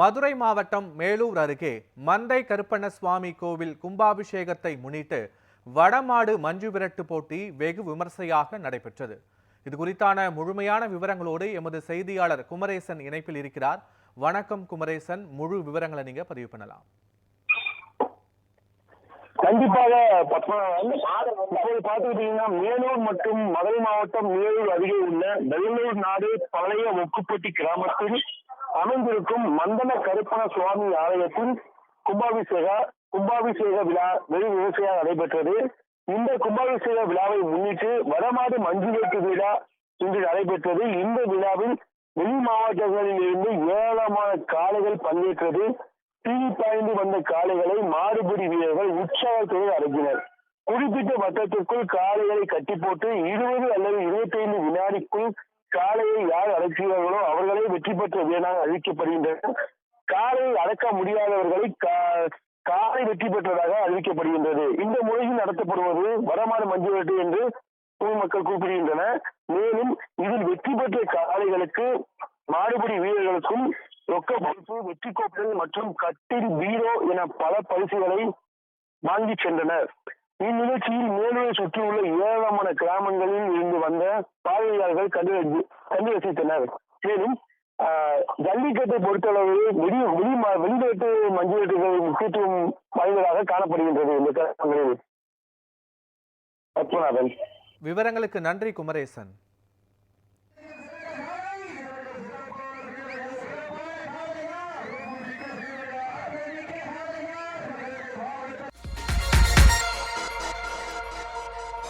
மதுரை மாவட்டம் மேலூர் அருகே மந்தை கருப்பண்ண சுவாமி கோவில் கும்பாபிஷேகத்தை முன்னிட்டு வடமாடு மஞ்சு விரட்டு போட்டி வெகு விமர்சையாக நடைபெற்றது. இது குறித்தான முழுமையான விவரங்களோடு எமது செய்தியாளர் குமரேசன் இணைப்பில் இருக்கிறார். வணக்கம் குமரேசன். முழு விவரங்களை நீங்க பதிவு பண்ணலாம். கண்டிப்பாக இப்போது பார்த்துக்கிட்டீங்கன்னா மேலூர் மற்றும் மதுரை மாவட்டம் மேலூர் அருகே உள்ள வெள்ளூர் நாடு பழைய ஒக்குப்பட்டி கிராமத்தில் அமைந்திருக்கும் மந்தன கருப்பண சுவாமி ஆலயத்தில் கும்பாபிஷேக கும்பாபிஷேக விழா வெகு விமர்சையாக நடைபெற்றது. இந்த கும்பாபிஷேக விழாவை முன்னிட்டு வடமாடு மஞ்சுவேட்டு விழா இன்று நடைபெற்றது. இந்த விழாவில் வெளி மாவட்டங்களில் இருந்து ஏராளமான காளைகள் பங்கேற்றது. தீ பாய்ந்து வந்த காளைகளை மாடுபிடி வீரர்கள் உற்சாகத்துடன் அடங்கினர் குறிப்பிட்ட வட்டத்திற்குள் காளைகளை கட்டி போட்டு இருபது அல்லது இருபத்தி ஐந்து வினாடிக்குள் காலையை யார் அழைக்கிறார்களோ அவர்களே வெற்றி பெற்ற வீரனாக அறிவிக்கப்படுகின்றனர். காலையை அடக்க முடியாதவர்களை கா- வெற்றி பெற்றதாக அறிவிக்கப்படுகின்றது. இந்த முறையில் நடத்தப்படுவது வடமாடு மஞ்சுவரட்டு என்று பொதுமக்கள் கூப்பிடுகின்றனர் மேலும் இதில் வெற்றி பெற்ற காளைகளுக்கு மாடுபிடி வீரர்களுக்கும் ரொக்க பொறுப்பு வெற்றி கோப்பைகள் மற்றும் கட்டில் பீரோ என பல பரிசுகளை வாங்கி சென்றனர். இந்நிகழ்ச்சியில் மேலூரை சுற்றியுள்ள ஏராளமான கிராமங்களில் இருந்து வந்த பார்வையாளர்கள் கண்டு கண்டு ரசித்தனர் மேலும் ஆஹ், ஜல்லிக்கட்டை பொறுத்தளவு வெளி வெளி மா- வெளிநாட்டு மஞ்சுவட்டுகள் முக்கியத்துவம் வாய்ந்ததாக காணப்படுகின்றது இந்த கிராமங்களில் பத்மநாபன் விவரங்களுக்கு நன்றி குமரேசன்.